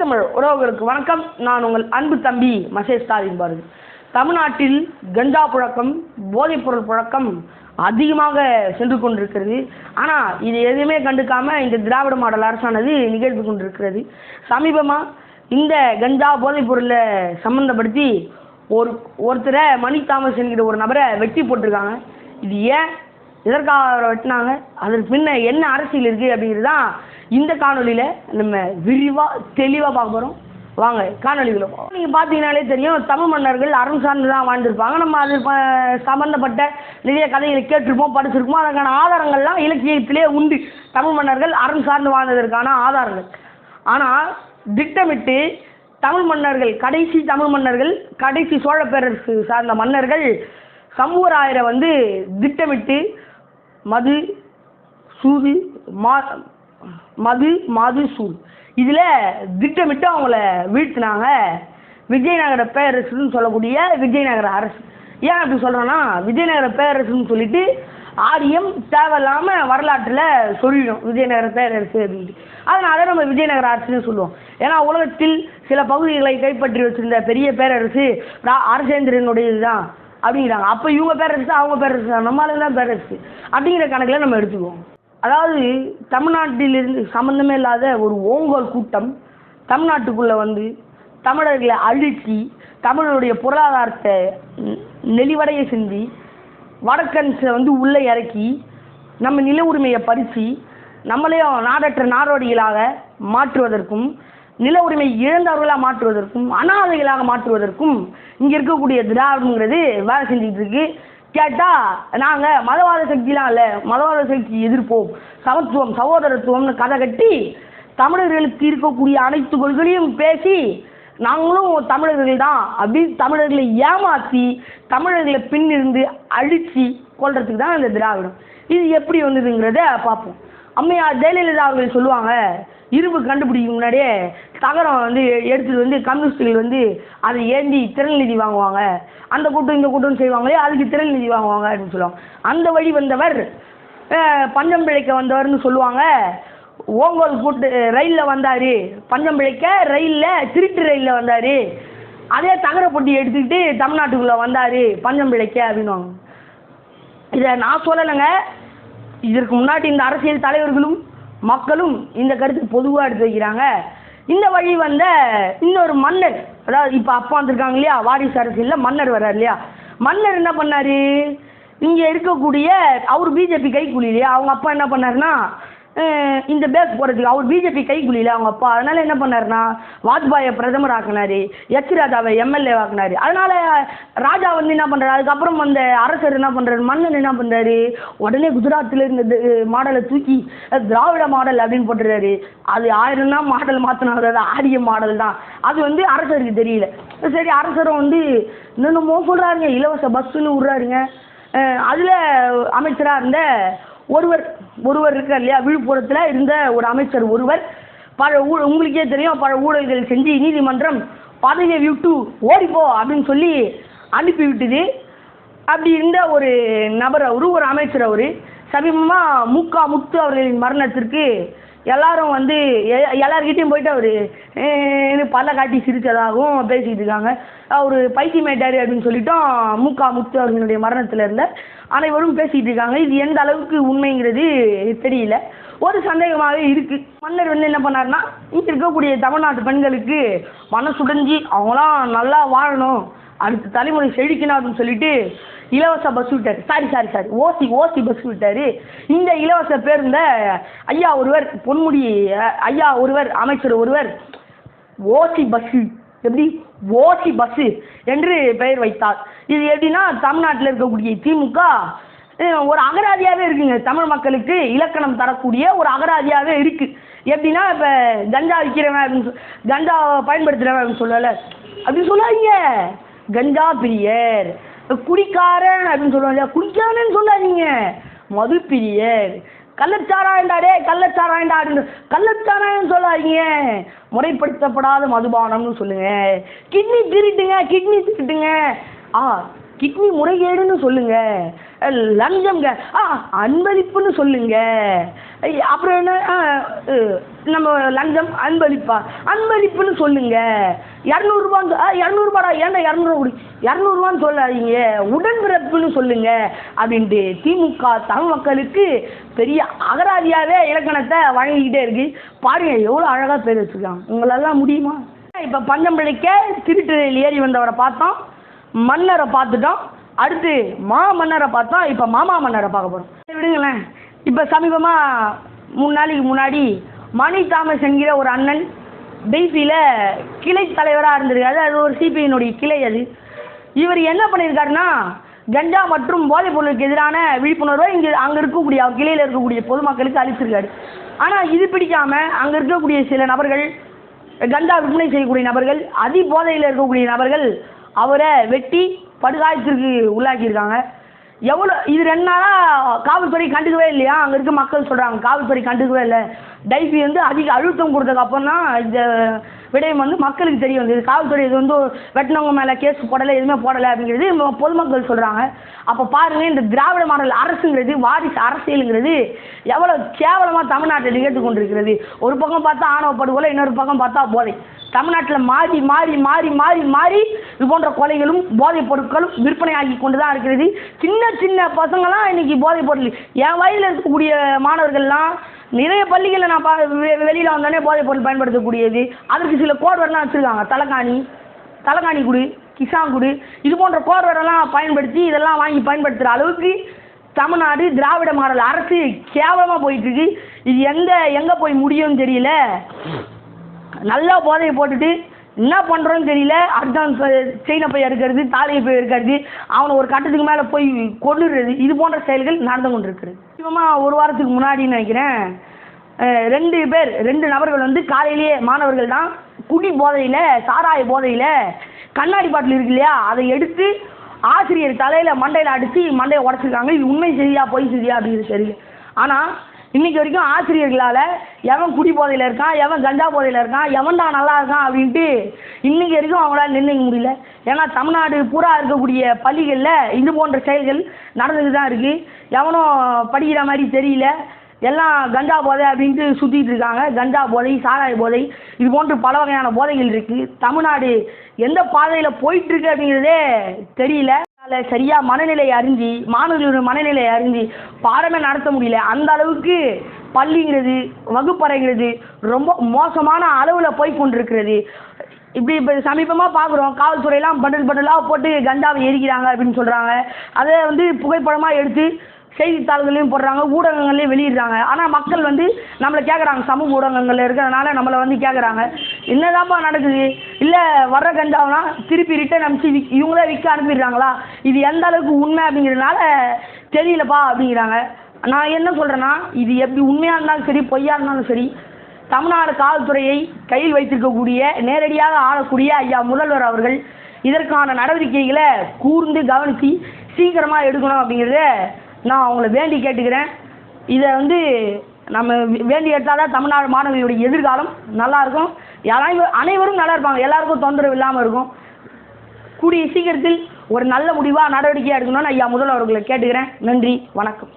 தமிழ் உறவுகளுக்கு வணக்கம். நான் உங்கள் அன்பு தம்பி மசேஷ் ஸ்டாலின் பாரதி. தமிழ்நாட்டில் கஞ்சா புழக்கம் போதைப்பொருள் புழக்கம் அதிகமாக சென்று கொண்டிருக்கிறது. ஆனால் இது எதுவுமே கண்டுக்காம இந்த திராவிட மாடல் அரசானது நிகழ்ந்து கொண்டிருக்கிறது. சமீபமாக இந்த கஞ்சா போதைப் பொருளை சம்மந்தப்படுத்தி ஒரு ஒருத்தரை மணி தாமஸ் என்கிற ஒரு நபரை வெட்டி போட்டிருக்காங்க. இது ஏன்? எதற்காக அவரை வெட்டினாங்க? அதற்கு பின்ன என்ன அரசியல் இருக்குது அப்படிங்கிறது தான் இந்த காணொலியில் நம்ம விரிவாக தெளிவாக பார்க்க போகிறோம் வாங்க காணொலிகளை நீங்கள் பார்த்தீங்கனாலே தெரியும் தமிழ் மன்னர்கள் அறம் சார்ந்து தான் வாழ்ந்துருப்பாங்க. நம்ம அது சம்மந்தப்பட்ட நிறைய கதைகளை கேட்டிருப்போம் படிச்சிருப்போம். அதற்கான ஆதாரங்கள்லாம் இலக்கியத்திலே உண்டு. தமிழ் மன்னர்கள் அறம் சார்ந்து வாழ்ந்ததற்கான ஆதாரங்கள். ஆனால் திட்டமிட்டு தமிழ் மன்னர்கள் கடைசி தமிழ் மன்னர்கள் கடைசி சோழ பேரரசு சார்ந்த மன்னர்கள் சம்புவராயரை வந்து திட்டமிட்டு மது சூது மா மது மது சூது இதில் திட்டமிட்டு அவங்கள வீழ்த்தினாங்க. விஜயநகர பேரரசுன்னு சொல்லக்கூடிய விஜயநகர அரசு. ஏன் அப்படி சொல்கிறேன்னா விஜயநகர பேரரசுன்னு சொல்லிட்டு ஆரியம் தேவையில்லாமல் வரலாற்றில் சொல்லிடும். விஜயநகர பேரரசு அப்படின்ட்டு அதனால நம்ம விஜயநகர அரசுன்னு சொல்லுவோம். ஏன்னா உலகத்தில் சில பகுதிகளை கைப்பற்றி வச்சிருந்த பெரிய பேரரசு ரா- அரசேந்திரனுடையது தான் அப்படிங்கிறாங்க. அப்போ இவங்க பேரரசு அவங்க பேரரசு தான். நம்மளால தான் பேரரசு. அப்படிங்கிற கணக்கில் நம்ம எடுத்துக்குவோம். அதாவது தமிழ்நாட்டிலிருந்து சம்மந்தமே இல்லாத ஒரு ஓங்கோல் கூட்டம் தமிழ்நாட்டுக்குள்ளே வந்து தமிழர்களை அழுத்தி தமிழருடைய பொருளாதாரத்தை நெளிவடைய செஞ்சு வடக்கன்ஸை வந்து உள்ளே இறக்கி நம்ம நில உரிமையை பறித்து நம்மளையும் நாடற்ற நாடோடிகளாக மாற்றுவதற்கும் நில உரிமை இழந்தவர்களாக மாற்றுவதற்கும் அனாதைகளாக மாற்றுவதற்கும் இங்கே இருக்கக்கூடிய திராவிடங்கிறது வேலை செஞ்சுட்டு இருக்கு. கேட்டால் நாங்கள் மதவாத சக்திலாம் இல்லை மதவாத சக்தி எதிர்ப்போம். சமத்துவம் சகோதரத்துவம்னு கதை கட்டி தமிழர்களுக்கு இருக்கக்கூடிய அனைத்து கொள்களையும் பேசி நாங்களும் தமிழர்கள் தான் அப்படின்னு தமிழர்களை ஏமாற்றி தமிழர்களை பின்னிருந்து அழித்து கொள்றதுக்கு தான் இந்த திராவிடம். இது எப்படி வந்ததுங்கிறத பார்ப்போம். அம்மையார் ஜெயலலிதா அவர்கள் சொல்லுவாங்க இரும்பு கண்டுபிடிக்கும் முன்னாடியே தகரம் வந்து எடுத்துட்டு வந்து கம்யூனிஸ்டுகள் வந்து அதை ஏந்தி திறன் நிதி வாங்குவாங்க. அந்த கூட்டம் இந்த கூட்டம்னு செய்வாங்களே அதுக்கு திறன் நிதி வாங்குவாங்க அப்படின்னு சொல்லுவாங்க. அந்த வழி வந்தவர் பஞ்சம் பிழைக்க வந்தவர்னு சொல்லுவாங்க. ஓங்கோல் கூட்டு ரயிலில் வந்தார். பஞ்சம் பிழைக்க ரயிலில் திருட்டு ரயிலில் வந்தார். அதே தகர பொட்டி எடுத்துக்கிட்டு தமிழ்நாட்டுக்குள்ளே வந்தார் பஞ்சம் பிழைக்க அப்படின்னுவாங்க. இதை நான் சொல்லலைங்க. இதற்கு முன்னாடி இந்த அரசியல் தலைவர்களும் மக்களும் இந்த கருத்து பொதுவாக எடுத்து வைக்கிறாங்க. இந்த வழி வந்த இன்னொரு மன்னர் அதாவது இப்போ அப்பா வந்திருக்காங்க இல்லையா வாரிசு அரசியலில் மன்னர் வர்றார் இல்லையா? மன்னர் என்ன பண்ணார்? இங்கே இருக்கக்கூடிய அவர் பிஜேபி கைக்கூலி இல்லையா? அவங்க அப்பா என்ன பண்ணாருன்னா இந்த பேஸ் போகிறதுக்கு அவர் பிஜேபி கைக்குள்ளியில் அவங்க அப்பா. அதனால் என்ன பண்ணாருன்னா வாஜ்பாயை பிரதமர் ஆக்குனாரு எச் ராஜாவை எம்எல்ஏ ஆக்குனாரு. அதனால் ராஜா வந்து என்ன பண்ணுறாரு அதுக்கப்புறம் அந்த அரசர் என்ன பண்ணுறாரு மன்னன் என்ன பண்ணுறாரு உடனே குஜராத்தில் இருந்த மாடலை தூக்கி திராவிட மாடல் அப்படின்னு போட்டுறாரு அது ஆயிரம் தான் மாடல் மாற்றினாரு அது ஆரிய மாடல் தான். அது வந்து அரசருக்கு தெரியல. சரி அரசரும் வந்து என்னென்னமோ சொல்கிறாருங்க இலவச பஸ்ஸுன்னு விட்றாருங்க. அதில் அமைச்சராக இருந்த ஒருவர் ஒருவர் இருக்கார் இல்லையா? விழுப்புரத்தில் இருந்த ஒரு அமைச்சர் ஒருவர் பல ஊ உங்களுக்கே தெரியும் பல ஊழல்கள் செஞ்சு நீதிமன்றம் பதவியை விட்டு ஓடிப்போ அப்படின்னு சொல்லி அனுப்பி விட்டுது. அப்படி இருந்த ஒரு நபர் அவரு ஒரு அமைச்சர் அவர் சமீபமாக முக்கா முத்து அவர்களின் மரணத்திற்கு எல்லாரும் வந்து எ- எல்லார்கிட்டயும் போயிட்டு அவர் பல்ல காட்டி சிரிச்சதாகவும் பேசிக்கிட்டு இருக்காங்க. அவர் பைத்தியமேட்டாரு அப்படின்னு சொல்லிட்டோம் முகா முத்து அவர்களுடைய மரணத்தில் இருந்த அனைவரும் பேசிக்கிட்டு இருக்காங்க. இது எந்த அளவுக்கு உண்மைங்கிறது தெரியல. ஒரு சந்தேகமாகவே இருக்கு. மன்னர் வந்து என்ன பண்ணாருன்னா இங்கே இருக்கக்கூடிய தமிழ்நாட்டு பெண்களுக்கு மனசுடைஞ்சி அவங்களாம் நல்லா வாழணும். அடுத்த தலைமுறை செழிக்கணும் அப்படின்னு சொல்லிட்டு இலவச பஸ் விட்டார். Sorry sorry sorry OC OC bus விட்டார். இந்த இலவச பேருந்த ஐயா ஒருவர் பொன்முடி ஐயா ஒருவர் அமைச்சர் ஒருவர் ஓசி பஸ்ஸு எப்படி? ஓசி பஸ்ஸு என்று பெயர் வைத்தார். இது எப்படின்னா தமிழ்நாட்டில் இருக்கக்கூடிய திமுக ஒரு அகராதியாகவே இருக்குங்க. தமிழ் மக்களுக்கு இலக்கணம் தரக்கூடிய ஒரு அகராதியாகவே இருக்குது எப்படின்னா இப்போ கஞ்சா விற்கிறவன் அப்படின்னு சொல் கஞ்சா பயன்படுத்துகிறவன் அப்படின்னு சொல்லலை. அப்படி சொல்லாதீங்க. கஞ்சா பிரியர். குடிக்காரன் அப்படின்னு சொல்லுவாங்க இல்லையா? குடிக்காரன்னு சொல்லாதீங்க மது பிரியர். கள்ளச்சாராயண்டா டே கள்ளச்சாராயண்டா அப்படின்னு கள்ளச்சாராயம் சொல்லாதீங்க. முறைப்படுத்தப்படாத மதுபானம்னு சொல்லுங்க. கிட்னி திருட்டுங்க கிட்னி திருட்டுங்க. ஆ கிட்னி முறைகேடுன்னு சொல்லுங்க. லஞ்சம்ங்க ஆ அன்பளிப்புன்னு சொல்லுங்க. அப்புறம் என்ன? ஆ, நம்ம லஞ்சம் அன்பளிப்பா. அன்பளிப்புன்னு சொல்லுங்க. இரநூறுபாங்க ஆ இரநூறுபாடா? ஏன்டா இரநூறுவா கொடு? இரநூறுவான்னு சொல்லாதீங்க. உடன்பிறப்புன்னு சொல்லுங்க. அப்படின்ட்டு திமுக தமிழ் மக்களுக்கு பெரிய அகராதியாகவே இலக்கணத்தை வழங்கிக்கிட்டே இருக்கு. பாருங்க எவ்வளோ அழகாக பேர் வச்சுருக்காங்க. உங்களெல்லாம் முடியுமா? இப்போ பஞ்சம் பிழைக்க திருட்டுறையில் ஏறி வந்தவரை பார்த்தோம். மன்னரை பார்த்துட்டோம். அடுத்து மா மன்னரை பார்த்தோம். இப்போ மாமா மன்னரை பார்க்க போகிறோம் விடுங்களேன். இப்போ சமீபமாக மூணு நாளைக்கு முன்னாடி மணி தாமஸ் என்கிற ஒரு அண்ணன் டெய்ஸியில் கிளை தலைவராக இருந்திருக்காரு. அது ஒரு சிபிஐனுடைய கிளை அது. இவர் என்ன பண்ணியிருக்காருன்னா கஞ்சா மற்றும் போதைப் பொருளுக்கு எதிரான விழிப்புணர்வை இங்கே அங்கே இருக்கக்கூடிய அவர் கிளையில் இருக்கக்கூடிய பொதுமக்களுக்கு அளிச்சிருக்காரு ஆனால் இது பிடிக்காமல் அங்கே இருக்கக்கூடிய சில நபர்கள் கஞ்சா விற்பனை செய்யக்கூடிய நபர்கள் அதி போதையில் இருக்கக்கூடிய நபர்கள் அவரை வெட்டி படுகாயத்திற்கு உள்ளாக்கியிருக்காங்க. எவ்வளோ இது ரெண்டு நாளாக காவல்துறை கண்டுக்கவே இல்லையா? அங்கே இருக்க மக்கள் சொல்கிறாங்க காவல்துறை கண்டுக்கவே இல்லை. டைபி வந்து அதிக அழுத்தம் கொடுத்ததுக்கு அப்புறம் தான் இந்த விடயம் வந்து மக்களுக்கு தெரிய வந்தது. காவல்துறை இது வந்து வெட்டினவங்க மேலே கேஸ் போடலை எதுவுமே போடலை அப்படிங்கிறது பொதுமக்கள் சொல்கிறாங்க அப்போ பாருங்கள் இந்த திராவிட மாடல் அரசுங்கிறது வாரிசு அரசியலுங்கிறது எவ்வளோ கேவலமாக தமிழ்நாட்டை நிகழ்த்து கொண்டிருக்கிறது. ஒரு பக்கம் பார்த்தா ஆணவ படுகொலை இன்னொரு பக்கம் பார்த்தா போதை. தமிழ்நாட்டில் மாறி மாறி மாறி மாறி மாறி இது போன்ற கொலைகளும் போதைப் பொருட்களும் விற்பனையாகி கொண்டு தான் இருக்கிறது. சின்ன சின்ன பசங்களாம் இன்னைக்கு போதைப் பொருள். என் வயதில் இருக்கக்கூடிய மாணவர்கள்லாம் நிறைய பள்ளிகளில் நான் பா வெ- வெளியில் வந்தோடனே போதைப் பொருள் பயன்படுத்தக்கூடியது. அதற்கு சில கோட்வர்லாம் வச்சுருக்காங்க. தலைக்காணி தலைக்காணி குடு கிசாங்குடி இது போன்ற கோர்வரெல்லாம் பயன்படுத்தி இதெல்லாம் வாங்கி பயன்படுத்துகிற அளவுக்கு தமிழ்நாடு திராவிட மாடல் அரசு கேவலமாக போயிட்டுருக்கு. இது எந்த எங்கே போய் முடியும்னு தெரியல. நல்லா போதையை போட்டுட்டு என்ன பண்ணுறோன்னு தெரியல. அட்வான்ஸ் செயினை போய் எடுக்கிறது தாலியை போய் எடுக்கிறது அவனை ஒரு கட்டத்துக்கு மேலே போய் கொண்டுடுறது இது போன்ற செயல்கள் நடந்து கொண்டிருக்கிறது. முக்கியமாக ஒரு வாரத்துக்கு முன்னாடின்னு நினைக்கிறேன். ரெண்டு பேர் ரெண்டு நபர்கள் வந்து காலையிலேயே மாணவர்கள் தான் குடி போதையில் சாராய போதையில் கண்ணாடி பாட்டில் இருக்கு இல்லையா? அதை எடுத்து ஆசிரியர் தலையில் மண்டையில் அடித்து மண்டையை உடச்சிருக்காங்க. இது உண்மை சரியா பொய் சரியா அப்படிங்கிறது தெரியல. ஆனால் இன்னைக்கு வரைக்கும் ஆசிரியர்களால் எவன் குடி போதையில் இருக்கான் எவன் கஞ்சா போதையில் இருக்கான் எவன் தான் நல்லா இருக்கான் அப்படின்ட்டு இன்னைக்கு வரைக்கும் அவங்களால நிர்ணயிக்க முடியல. ஏன்னா தமிழ்நாடு பூரா இருக்கக்கூடிய பள்ளிகளில் இது போன்ற செயல்கள் நடந்துட்டு தான் இருக்குது எவனும் படிக்கிற மாதிரி தெரியல. எல்லாம் கஞ்சா போதை அப்படின்ட்டு சுற்றிட்டு இருக்காங்க. கஞ்சா போதை சாராய போதை இது போன்று பல வகையான போதைகள் இருக்குது தமிழ்நாடு எந்த பாதையில் போயிட்டுருக்கு அப்படிங்கிறதே தெரியல. அவங்களால சரியா மனநிலை அறிஞ்சு மாணவர்களோட மனநிலை அறிஞ்சு பாடமே நடத்த முடியல. அந்த அளவுக்கு பள்ளிங்கிறது வகுப்பறைங்கிறது ரொம்ப மோசமான அளவில் போய் கொண்டிருக்கிறது. இப்படி இப்போ சமீபமாக பார்க்குறோம் காவல்துறையெல்லாம் பண்டல் பண்டலாக போட்டு கஞ்சாவை எரிக்கிறாங்க அப்படின்னு சொல்கிறாங்க அதை வந்து புகைப்படமாக எடுத்து செய்தித்தாள்களையும் போடுறாங்க ஊடகங்கள்லையும் வெளியிடுறாங்க. ஆனால் மக்கள் வந்து நம்மளை கேட்குறாங்க சமூக ஊடகங்களில் இருக்கிறதுனால நம்மளை வந்து கேட்குறாங்க என்னதான்ப்பா நடக்குது? இல்லை வர்ற கஞ்சாவெலாம் திருப்பி ரிட்டன் அனுப்பிச்சு விக் இவங்களே விற்க அனுப்பிடுறாங்களா? இது எந்த அளவுக்கு உண்மை அப்படிங்கிறதுனால தெரியலப்பா அப்படிங்கிறாங்க. நான் என்ன சொல்கிறேன்னா இது எப்படி உண்மையாக இருந்தாலும் சரி பொய்யா இருந்தாலும் சரி தமிழ்நாடு காவல்துறையை கையில் வைத்திருக்கக்கூடிய நேரடியாக ஆளக்கூடிய ஐயா முதல்வர் அவர்கள் இதற்கான நடவடிக்கைகளை கூர்ந்து கவனித்து சீக்கிரமாக எடுக்கணும் அப்படிங்கிறத நான் அவங்கள வேண்டி கேட்டுக்கிறேன். இதை வந்து நம்ம வேண்டி எடுத்தால் தான் தமிழ்நாடு மாணவர்களுடைய எதிர்காலம் நல்லாயிருக்கும் இருக்கும். அனைவரும் நல்லா இருப்பாங்க. எல்லாருக்கும் தொந்தரவு இல்லாமல் இருக்கும். கூடிய சீக்கிரத்தில் ஒரு நல்ல முடிவாக நடவடிக்கையாக எடுக்கணும்னு ஐயா முதல்வர்களை கேட்டுக்கிறேன். நன்றி. வணக்கம்.